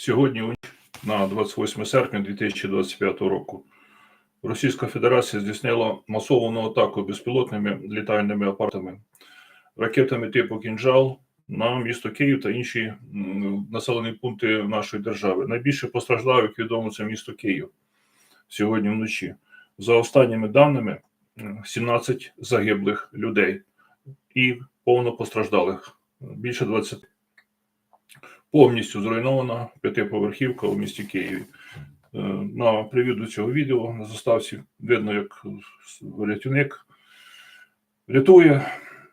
Сьогодні, на 28 серпня 2025 року, Російська Федерація здійснила масовану атаку безпілотними літальними апаратами, ракетами типу «Кінжал» на місто Київ та інші населені пункти нашої держави. Найбільше постраждав, як відомо, це місто Київ сьогодні вночі. За останніми даними, 17 загиблих людей і повно постраждалих більше 20 повністю зруйнована п'ятиповерхівка у місті Києві. Е, На привід до цього відео на заставці видно, як рятівник рятує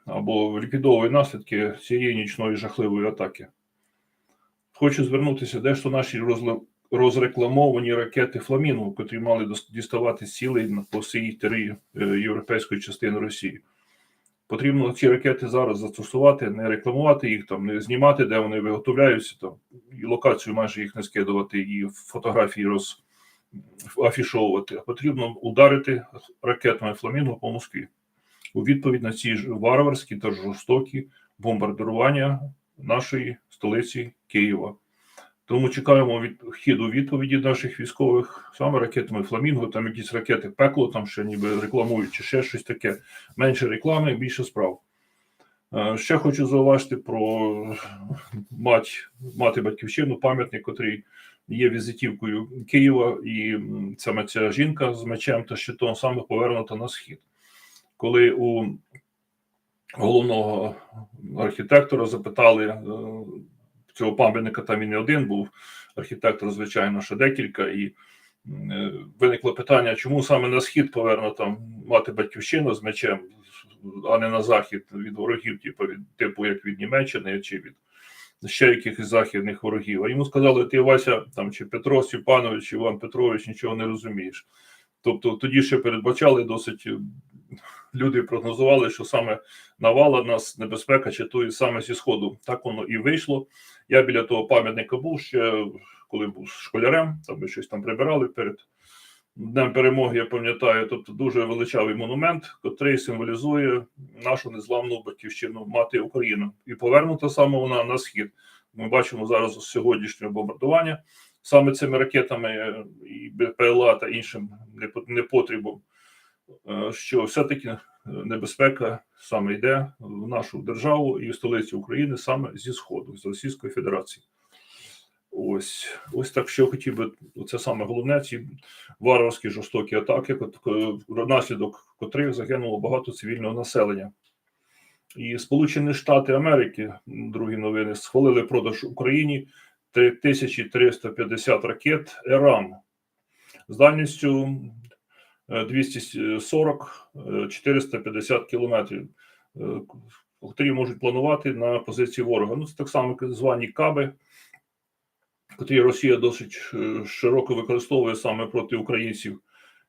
або ліквідовує наслідки цієї нічної жахливої атаки. Хочу звернутися, де ж то наші розрекламовані ракети Фламінго, котрі мали діставати цілей по всій території е, європейської частини Росії. Потрібно ці ракети зараз застосувати, не рекламувати їх, там, не знімати, де вони виготовляються, там, і локацію майже їх не скидувати, і фотографії роз афішовувати. Потрібно ударити ракетами Фламінго по Москві. У відповідь на ці ж варварські та жорстокі бомбардування нашої столиці Києва. Тому чекаємо від хіду відповіді наших військових саме ракетами Фламінго, там якісь ракети пекло, там ще ніби рекламують, чи ще щось таке. Менше реклами, більше справ. Е, Ще хочу зауважити про мать, мати батьківщину, пам'ятник, котрий є візитівкою Києва, і саме ця жінка з мечем та щитом саме повернута на схід. Коли у головного архітектора запитали е, цього пам'ятника, там він не один був, архітектор, звичайно, ще декілька, і е, виникло питання, чому саме на схід повернута мати батьківщину з мечем, а не на захід від ворогів, типу, від, типу як від Німеччини чи від ще якихось західних ворогів. А йому сказали, ти Вася там чи Петро Степанович, Іван Петрович нічого не розумієш. Тобто тоді ще передбачали досить люди прогнозували, що саме навала нас небезпека читує саме зі сходу. Так воно і вийшло. Я біля того пам'ятника був ще коли був школярем, там ми щось там прибирали перед Днем перемоги, я пам'ятаю, тобто дуже величавий монумент, котрий символізує нашу незламну батьківщину мати Україну. І повернута саме вона на схід. Ми бачимо зараз сьогоднішнє бомбардування саме цими ракетами е, і БПЛА та іншим непотрібом, що все-таки небезпека саме йде в нашу державу і в столицю України саме зі Сходу, з Російської Федерації. Ось, ось так, що хотів би, це саме головне, ці варварські жорстокі атаки, внаслідок котрих загинуло багато цивільного населення. І Сполучені Штати Америки, другі новини, схвалили продаж Україні 3350 ракет ЕРАМ з дальністю е, 240 е, 450 кілометрів, е, котрі можуть планувати на позиції ворога. Ну, це так само звані каби, котрі Росія досить е, широко використовує саме проти українців.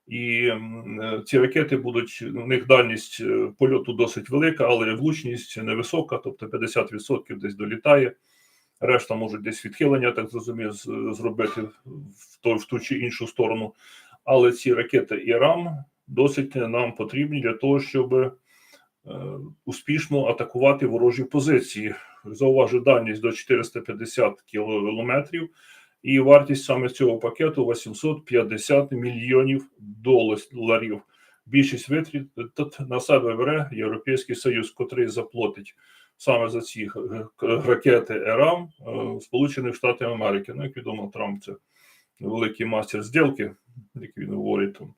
І е, ці ракети будуть у них дальність е, польоту досить велика, але влучність невисока, тобто 50% десь долітає. Решта можуть десь відхилення, так зрозумів, з- зробити в ту, в ту чи іншу сторону. Але ці ракети ІРАМ досить нам потрібні для того, щоб е, успішно атакувати ворожі позиції. Зауважу дальність до 450 кілометрів, і вартість саме цього пакету 850 мільйонів доларів. Більшість витрат на себе бере Європейський Союз, котрий заплатить саме за ці г- ракети ЕРАМ е, Сполучених Штатів Америки. Ну, як відомо, Трамп це великий мастер зділки, як він говорить там.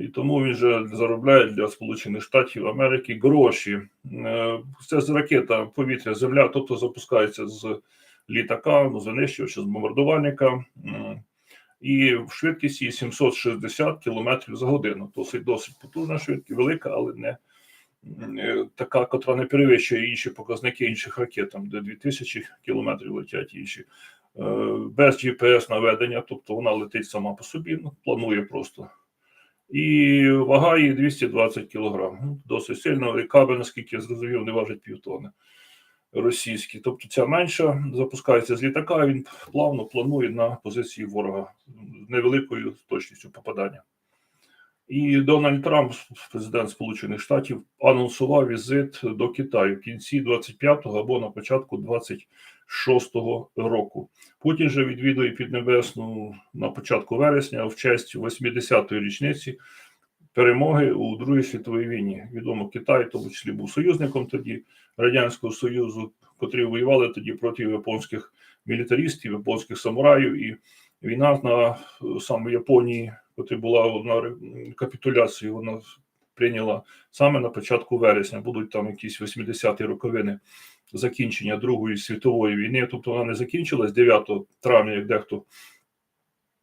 І тому він же заробляє для Сполучених Штатів Америки гроші. Е, Це з ракета повітря земля, тобто запускається з літака, ну, знищувача, з бомбардувальника. І в швидкості 760 км за годину. Досить досить потужна швидкість, велика, але не е, така, котра не перевищує інші показники інших ракет, там, де 2000 км летять інші. Е, Без GPS наведення, тобто вона летить сама по собі, ну, планує просто. І вага її 220 кг. Ну, Досить сильно. І кабель, наскільки я зрозумів, не важить півтони російські. Тобто ця менша запускається з літака, він плавно планує на позиції ворога з невеликою точністю попадання. І Дональд Трамп, президент Сполучених Штатів, анонсував візит до Китаю в кінці 25-го або на початку 26-го року. Путін же відвідує Піднебесну на початку вересня в честь 80-ї річниці перемоги у Другій світовій війні. Відомо Китай, в тому числі був союзником тоді Радянського Союзу, котрі воювали тоді проти японських мілітаристів, японських самураїв, і війна на е, саме Японії, котра була на ре- капітуляції, вона прийняла саме на початку вересня. Будуть там якісь 80-ті роковини закінчення Другої світової війни. Тобто вона не закінчилась 9 травня, як дехто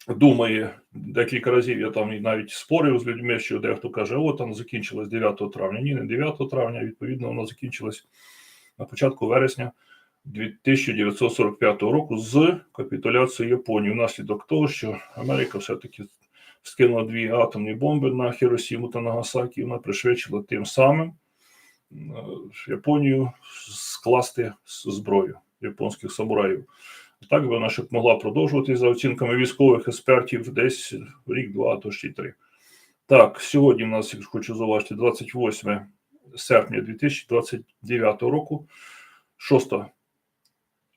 думає. Декілька разів я там навіть спорив з людьми, що дехто каже, о, там закінчилась 9 травня. Ні, не 9 травня, відповідно, вона закінчилась на початку вересня 1945 року з капітуляцією Японії, внаслідок того, що Америка все-таки скинула дві атомні бомби на Хіросіму та Нагасакі, вона пришвидшила тим самим е, Японію скласти зброю японських самураїв. Так вона ще б могла продовжувати за оцінками військових експертів десь рік-два, а то ще й три. Так, сьогодні в нас, як хочу зауважити, 28 серпня 2029 року, шоста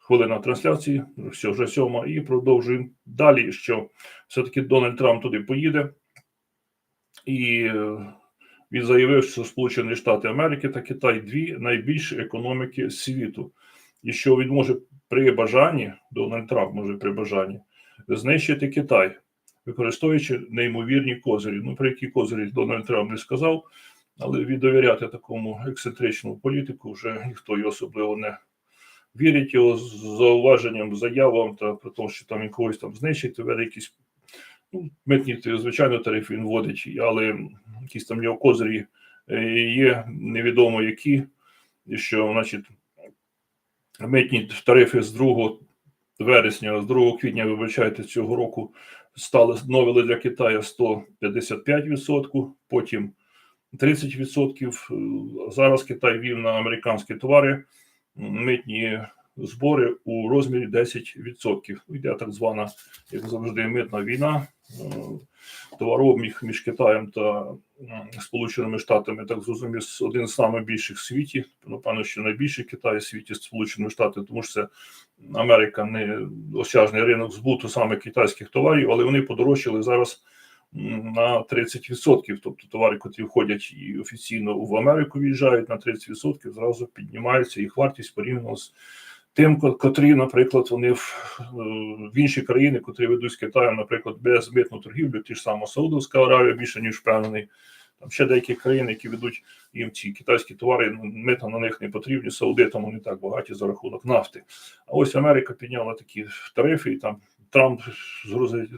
хвилина трансляції, все вже сьома, і продовжуємо. Далі, що все-таки Дональд Трамп туди поїде, і е, він заявив, що Сполучені Штати Америки та Китай дві найбільші економіки світу, і що він може при бажанні, Дональд Трамп може при бажанні знищити Китай, використовуючи неймовірні козирі. Ну, про які козирі Дональд Трамп не сказав, але віддовіряти такому ексцентричному політику вже ніхто й особливо не вірить його з зауваженням, заявам та про те, що там він когось там знищить, веде якісь ну, митні, звичайно, тарифи він вводить, але якісь там його козирі е, є невідомо які, що, значить, митні тарифи з 2 вересня, з 2 квітня, вибачайте, цього року стали становили для Китаю 155%, потім 30%. Е, Зараз Китай вів на американські товари митні збори у розмірі 10%. Йде так звана, як завжди, митна війна. Е, Товарообіг між Китаєм та Сполученими Штатами, так зрозумів, один з найбільших в світі. Напевно, що найбільший Китай в світі Сполучені Штати, тому що це Америка не осяжний ринок збуту саме китайських товарів, але вони подорожчали зараз на 30%. Тобто товари, котрі входять і офіційно в Америку в'їжджають на 30%, зразу піднімається їх вартість порівняно з тим, котрі, наприклад, вони в, е, в інші країни, котрі ведуть з Китаєм, наприклад, безмитну торгівлю, ті ж саме Саудовська Аравія, більше ніж впевнений. Там ще деякі країни, які ведуть їм ці китайські товари, ну, мита на них не потрібні, саудитам вони так багаті за рахунок нафти. А ось Америка підняла такі тарифи, і там Трамп згрозить,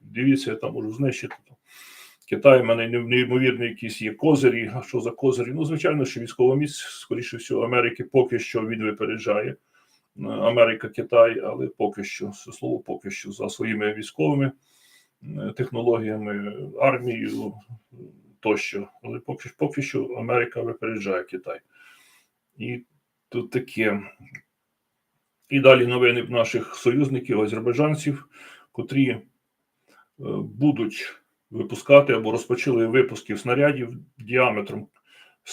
дивіться, я там можу знищити. Китай в мене нейм- неймовірні якісь є козирі. А що за козирі? Ну, звичайно, що військова міць, скоріше всього, Америки поки що він випереджає. Е, Америка, Китай, але поки що, це слово поки що за своїми військовими е, технологіями, армією е, тощо. Але поки, поки що Америка випереджає Китай. І тут таке. І далі новини наших союзників, азербайджанців, котрі е, будуть випускати або розпочали випуски снарядів діаметром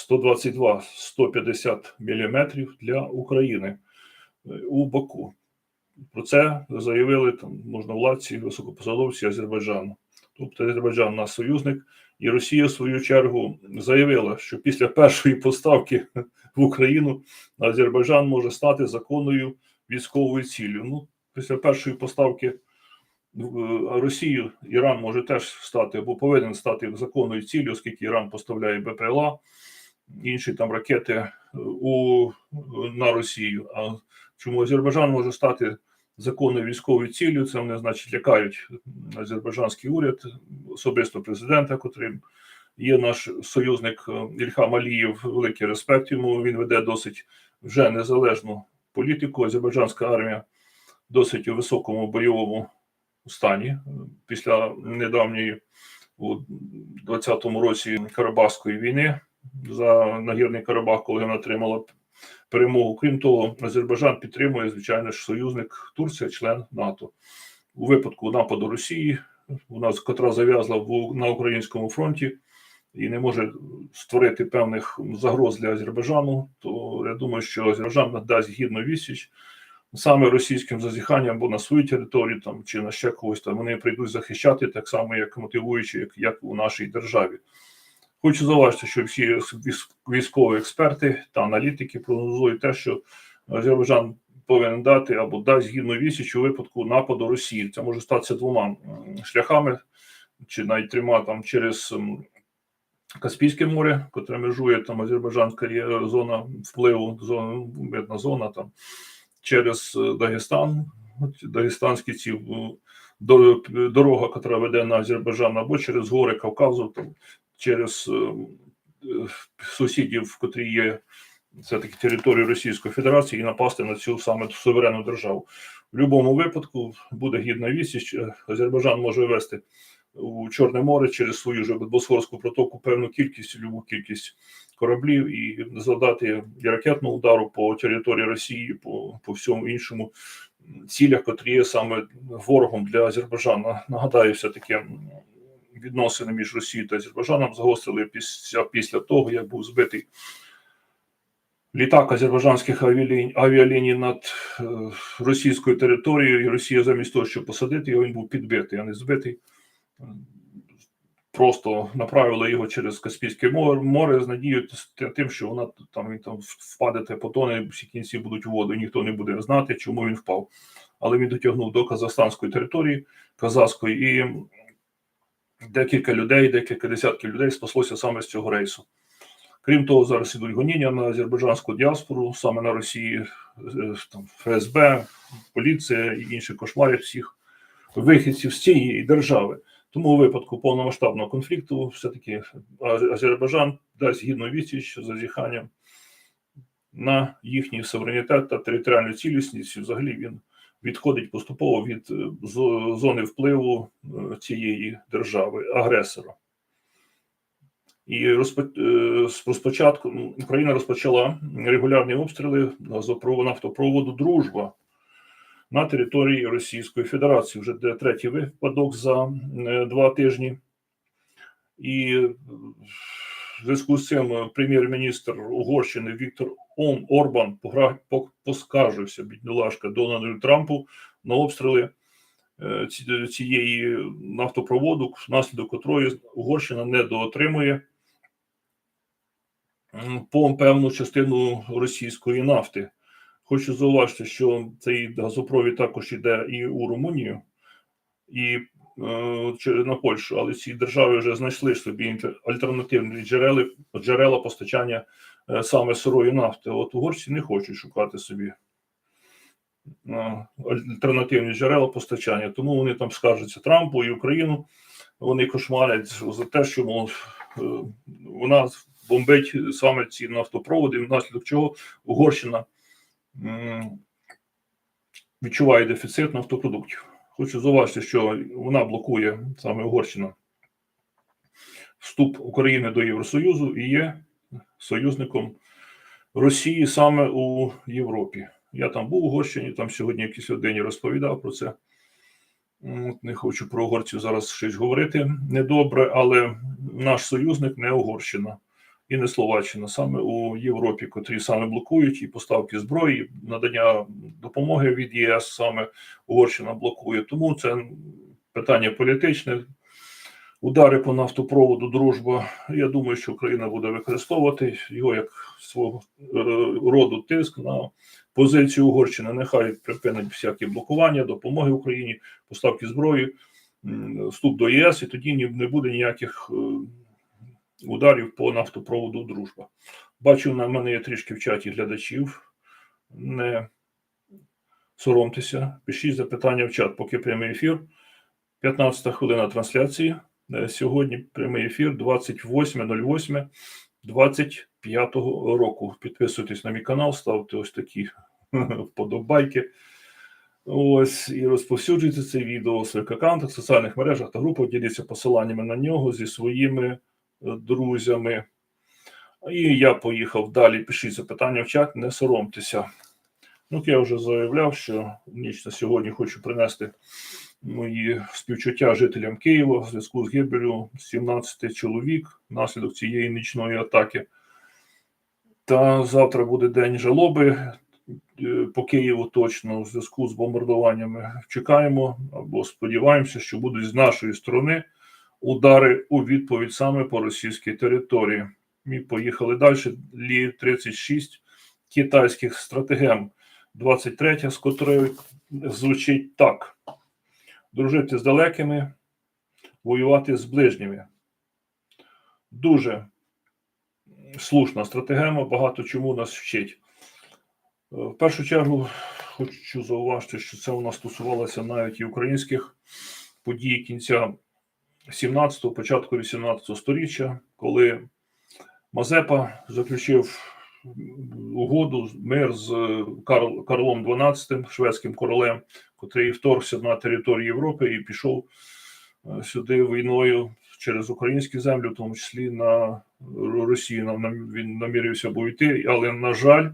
122-150 мм для України е, у Баку. Про це заявили там можновладці, високопосадовці Азербайджану. Тобто Азербайджан наш союзник, і Росія, в свою чергу, заявила, що після першої поставки в Україну Азербайджан може стати законною військовою ціллю. Ну, після першої поставки е, Росію Іран може теж стати або повинен стати законною ціллю, оскільки Іран поставляє БПЛА, інші там ракети е, у, на Росію. А чому Азербайджан може стати законною військовою ціллю? Це вони, значить, лякають азербайджанський уряд, особисто президента, котрим є наш союзник е, Ільхам Алієв. Великий респект йому. Він веде досить вже незалежну політику. Азербайджанська армія досить у високому бойовому стані е, після недавньої у 20-му році Карабахської війни за нагірний Карабах, коли вона отримала перемогу. Крім того, Азербайджан підтримує, звичайно ж, союзник Турція, член НАТО. У випадку нападу Росії у нас, котра зав'язла в, на українському фронті і не може створити певних загроз для Азербайджану, то я думаю, що Азербайджан надасть гідну відсіч саме російським зазіханням або на свою територію там чи на ще когось там вони прийдуть захищати так само, як мотивуючи, як, як у нашій державі. Хочу зауважити, що всі військові експерти та аналітики прогнозують те, що Азербайджан повинен дати або дасть гідну відсіч у випадку нападу Росії. Це може статися двома шляхами, чи навіть трьома там через Каспійське море, котре межує там Азербайджанська зона впливу, зона мирна зона там через е, Дагестан, дагестанські ці дорога, яка веде на Азербайджан, або через гори Кавказу, там через е, е, сусідів, котрі є це таки території Російської Федерації, і напасти на цю саме суверенну державу. В будь-якому випадку буде гідна відсіч. Е, Азербайджан може вести у Чорне море через свою ж Босфорську протоку певну кількість, любу кількість кораблів і завдати ракетного удару по території Росії, по, по всьому іншому цілях, котрі є саме ворогом для Азербайджану. Нагадаю, все таки відносини між Росією та Азербайджаном загострили після, після того, як був збитий літак азербайджанських авіаліній, авіаліній над е, російською територією, і Росія замість того, щоб посадити його, він був підбитий, а не збитий. Е, Просто направили його через Каспійське море, з надією тим, що вона там він там впаде потоне, всі кінці будуть у воду, ніхто не буде знати, чому він впав. Але він дотягнув до казахстанської території, казахської, і декілька людей, декілька десятків людей спаслося саме з цього рейсу. Крім того, зараз ідуть гоніння на азербайджанську діаспору, саме на Росії, е, там ФСБ, поліція і інші кошмари всіх вихідців з цієї держави. Тому у випадку повномасштабного конфлікту все-таки Аз- Азербайджан дасть гідну відсіч з зазіханням на їхній суверенітет та територіальну цілісність. Взагалі він відходить поступово від е, зони впливу е, цієї держави, агресора. І е, розпочатку Україна розпочала регулярні обстріли газопроводу нафтопроводу Дружба на території Російської Федерації. Вже третій випадок за е, два тижні. І е, в зв'язку з цим е, прем'єр-міністр Угорщини Віктор Орбан поскаржився бідолашка Дональду Трампу на обстріли цієї нафтопроводу, внаслідок котрої Угорщина не доотримує по певну частину російської нафти. Хочу зауважити, що цей газопровід також йде і у Румунію, і е, на Польщу, але ці держави вже знайшли собі альтернативні джерела, джерела постачання е, саме сирої нафти. От угорці не хочуть шукати собі е, альтернативні джерела постачання, тому вони там скаржаться Трампу і Україну. Вони кошмарять за те, що мов, е, вона бомбить саме ці нафтопроводи, внаслідок чого Угорщина відчуває дефіцит нафтопродуктів. Хочу зауважити, що вона блокує саме Угорщина вступ України до Євросоюзу і є союзником Росії саме у Європі. Я там був у Угорщині, там сьогодні якийсь людині розповідав про це. Не хочу про угорців зараз щось говорити недобре, але наш союзник не Угорщина і не Словаччина, саме у Європі, котрі саме блокують і поставки зброї, надання допомоги від ЄС саме Угорщина блокує. Тому це питання політичне. Удари по нафтопроводу дружба. Я думаю, що Україна буде використовувати його як свого е, роду тиск на позицію Угорщини. Нехай припинить всякі блокування, допомоги Україні, поставки зброї, вступ до ЄС, і тоді не буде ніяких е, ударів по нафтопроводу дружба. Бачу, на мене є трішки в чаті глядачів. Не соромтеся, пишіть запитання в чат, поки прямий ефір. 15 хвилина трансляції. Е, Сьогодні прямий ефір 28.08 25 року. Підписуйтесь на мій канал, ставте ось такі вподобайки. Ось і розповсюджуйте це відео у своїх аккаунтах, соціальних мережах та групах, діліться посиланнями на нього зі своїми друзями. І я поїхав далі. Пишіть запитання в чат, не соромтеся. Ну, я вже заявляв, що ніч на сьогодні хочу принести мої співчуття жителям Києва в зв'язку з гибелю 17 чоловік внаслідок цієї нічної атаки. Та завтра буде день жалоби е, по Києву точно в зв'язку з бомбардуваннями. Чекаємо або сподіваємося, що будуть з нашої сторони удари у відповідь саме по російській території. Ми поїхали далі. Лі 36 китайських стратегем. 23, з котрої звучить так: дружити з далекими, воювати з ближніми. Дуже слушна стратегема, багато чому нас вчить. Е, В першу чергу хочу зауважити, що це у нас стосувалося навіть і українських подій кінця 17-го, початку 18-го сторіччя, коли Мазепа заключив угоду, мир з Карл, Карлом XII, шведським королем, котрий вторгся на територію Європи і пішов е, сюди війною через українські землі, в тому числі на Росію. Він намірився був йти, але, на жаль,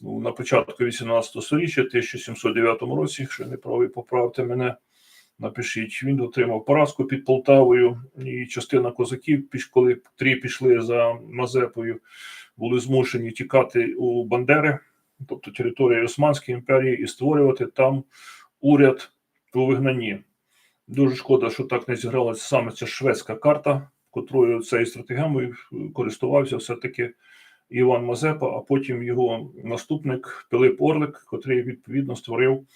ну, на початку 18 століття, 1709 році, якщо не правий, поправте мене, напишіть, він отримав поразку під Полтавою, і частина козаків, коли три пішли за Мазепою, були змушені тікати у Бандери, тобто території Османської імперії, і створювати там уряд у вигнанні. Дуже шкода, що так не зігралася саме ця шведська карта, котрою цією стратегемою користувався все-таки Іван Мазепа, а потім його наступник Пилип Орлик, котрий відповідно створив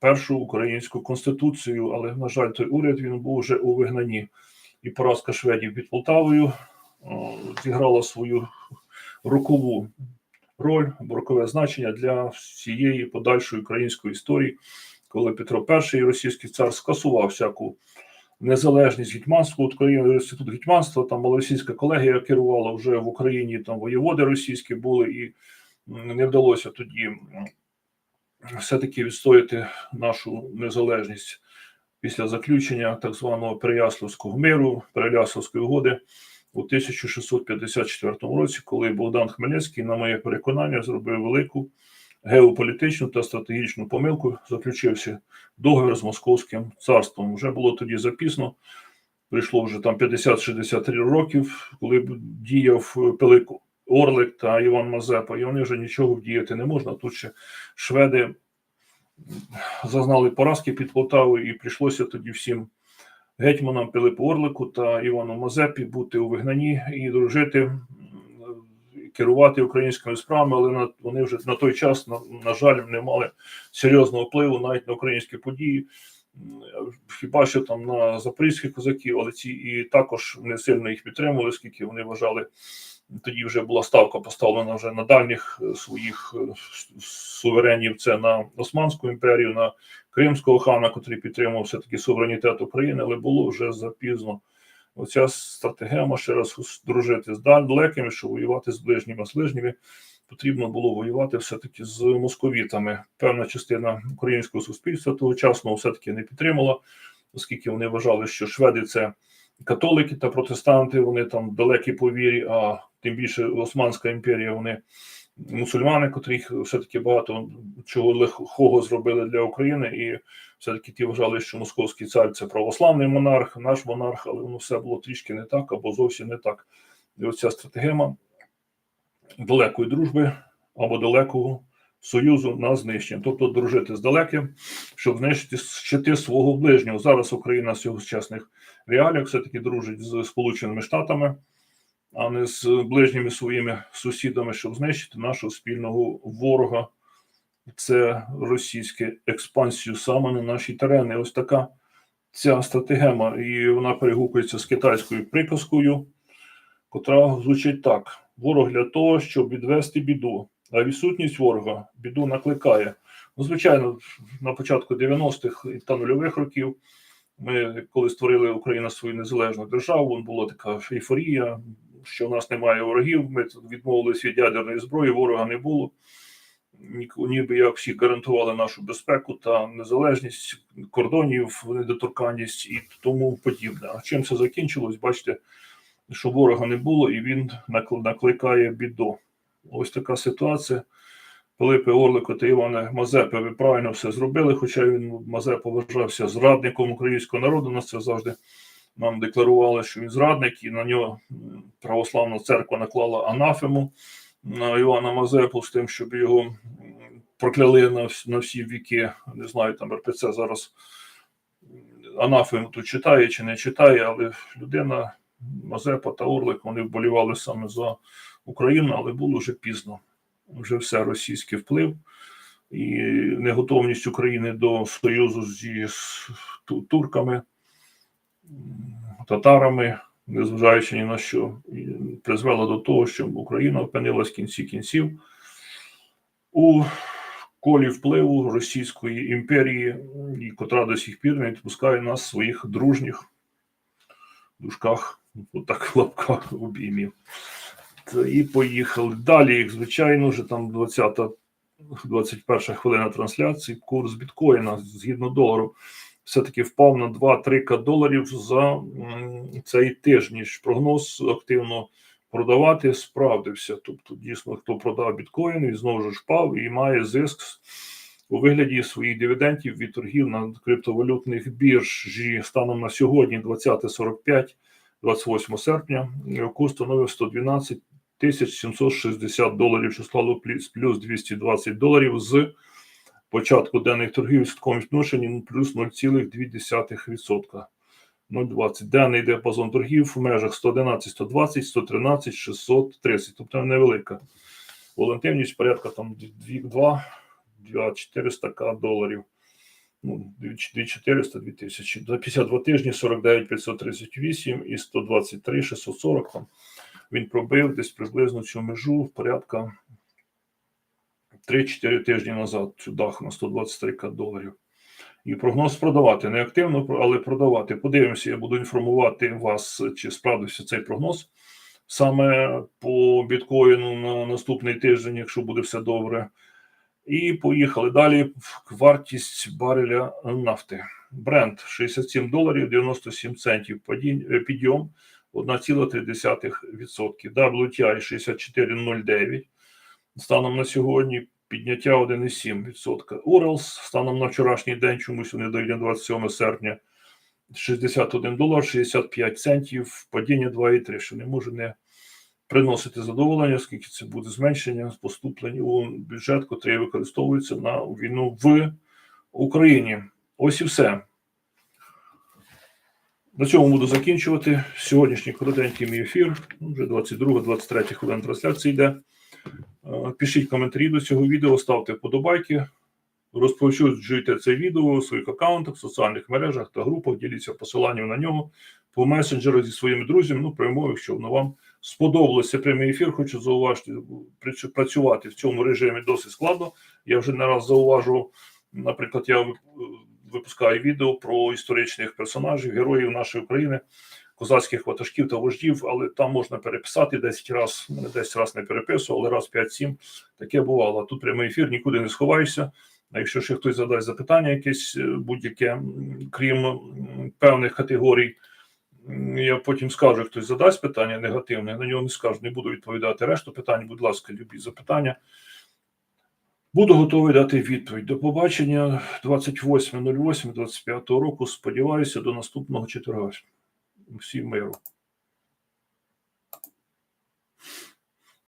першу українську конституцію. Але, на жаль, той уряд він був вже у вигнанні. І поразка шведів під Полтавою зіграла свою рокову роль, рокове значення для всієї подальшої української історії, коли Петро І, російський цар, скасував всяку незалежність гетьманства України, інститут гетьманства, там малоросійська колегія керувала вже в Україні, там воєводи російські були, і не вдалося тоді все-таки відстояти нашу незалежність після заключення так званого Переяславського миру, Переяславської угоди у 1654 році, коли Богдан Хмельницький, на моє переконання, зробив велику геополітичну та стратегічну помилку, заключився договір з Московським царством. Вже було тоді запізно. Прийшло вже там 50-63 років, коли діяв Пилип Орлик та Іван Мазепа, і вони вже нічого вдіяти не можна. Тут ще шведи зазнали поразки під Полтавою, і прийшлося тоді всім гетьманам Пилипу Орлику та Івану Мазепі бути у вигнанні і дружити, керувати українськими справами, але вони вже на той час, на, на жаль, не мали серйозного впливу навіть на українські події. Хіба що там на запорізьких козаків, але ці і також не сильно їх підтримували, оскільки вони вважали, тоді вже була ставка поставлена вже на дальніх е, своїх е, суверенів. Це на Османську імперію, на Кримського хана, котрий підтримував все-таки суверенітет України, але було вже запізно. Оця стратегема ще раз дружити з далекими, що воювати з ближніми, з ближніми потрібно було воювати все-таки з московітами. Певна частина українського суспільства тогочасного все-таки не підтримала, оскільки вони вважали, що шведи це католики та протестанти, вони там далекі по вірі, а тим більше Османська імперія, вони мусульмани, котрих все-таки багато чого лихого зробили для України, і все-таки ті вважали, що московський цар це православний монарх, наш монарх, але воно все було трішки не так або зовсім не так. І оця стратегема далекої дружби або далекого союзу на знищення, тобто дружити з далеким, щоб знищити щити свого ближнього. Зараз Україна в сучасних реаліях все-таки дружить з Сполученими Штатами, а не з ближніми своїми сусідами, щоб знищити нашого спільного ворога. Це російське експансію саме на наші терени. Ось така ця стратегема, і вона перегукується з китайською приказкою, котра звучить так: ворог для того, щоб відвести біду, а відсутність ворога біду накликає. Ну, звичайно, на початку 90-х та нульових років ми, коли створили Україна свою незалежну державу, була така ейфорія, що в нас немає ворогів. Ми відмовилися від ядерної зброї, ворога не було. Ні- Ніби як всі гарантували нашу безпеку та незалежність кордонів, недоторканність і тому подібне. А чим це закінчилось? Бачите, що ворога не було, і він накликає біду. Ось така ситуація. Пилипи Орлику та Іване Мазепи, ви правильно все зробили, хоча він Мазепа вважався зрадником українського народу. Нас це завжди нам декларували, що він зрадник, і на нього православна церква наклала анафему на Івана Мазепу з тим, щоб його прокляли на, на всі віки. Не знаю, там РПЦ зараз анафему тут читає чи не читає, але людина Мазепа та Орлик вони вболівали саме за Україну, але було вже пізно. Вже все російський вплив і неготовність України до союзу зі з турками, татарами, незважаючи ні на що, призвела до того, що Україна опинилась в кінці кінців у колі впливу Російської імперії, котра до сих пір не відпускає нас своїх дружніх дужках, отак в лапках обіймів. І поїхали. Далі, їх, звичайно, вже там 20 21 хвилина трансляції. Курс біткоїна згідно долару все-таки впав на 2-3 к доларів за цей тиждень. Прогноз активно продавати справдився. Тобто, дійсно, хто продав біткоін, він знову ж впав і має зиск у вигляді своїх дивідендів від торгів на криптовалютних біржі станом на сьогодні, 20.45, 28 серпня, курс становив 112 тисяч 760 доларів, що склало плюс 220 доларів з початку денних торгів в такому відношенні ну, плюс 0,2%. 0,20. Денний діапазон торгів в межах 111, 120, 113, 630, тобто невелика. Волатильність порядка там 2, 2 400 к доларів. Ну, 2400, 2000. За 52 тижні 49 538 і 123 640 там. Він пробив десь приблизно цю межу порядка 3-4 тижні назад, дах на 123 доларів. І прогноз продавати не активно, але продавати. Подивимося, я буду інформувати вас, чи справдився цей прогноз саме по біткоїну на наступний тиждень, якщо буде все добре. І поїхали далі. Вартість бареля нафти. Бренд 67 доларів 97 центів е, підйом 1,3%. WTI 64,09 станом на сьогодні підняття 1,7%. Уралс станом на вчорашній день, чомусь вони на 27 серпня 61 долар 65 центів, падіння 2,3, що не може не приносити задоволення, оскільки це буде зменшення поступлень у бюджет, котрий використовується на війну в Україні. Ось і все. На цьому буду закінчувати. Сьогоднішній коротенький мій ефір. Вже 22-23 хвилин трансляції йде. Е, Пишіть коментарі до цього відео, ставте вподобайки, розповсюджуйте це відео у своїх аккаунтах, соціальних мережах та групах, діліться посиланням на нього по месенджеру зі своїми друзями. Ну, прямою, якщо воно вам сподобалося прямий ефір, хочу зауважити, працювати в цьому режимі досить складно. Я вже не раз зауважував, наприклад, я е, випускаю відео про історичних персонажів, героїв нашої України, козацьких ватажків та вождів, але там можна переписати 10 разів, мене 10 разів не переписував, але раз 5-7 таке бувало. Тут прямий ефір, нікуди не сховаєшся. А якщо ще хтось задасть запитання, якесь е, будь-яке, крім певних категорій, я потім скажу, хтось задасть питання негативне, на нього не скажу, не буду відповідати решту питань. Будь ласка, любі запитання. Буду готовий дати відповідь. До побачення 28.08.25 року. Сподіваюся, до наступного четверга. Всім миру.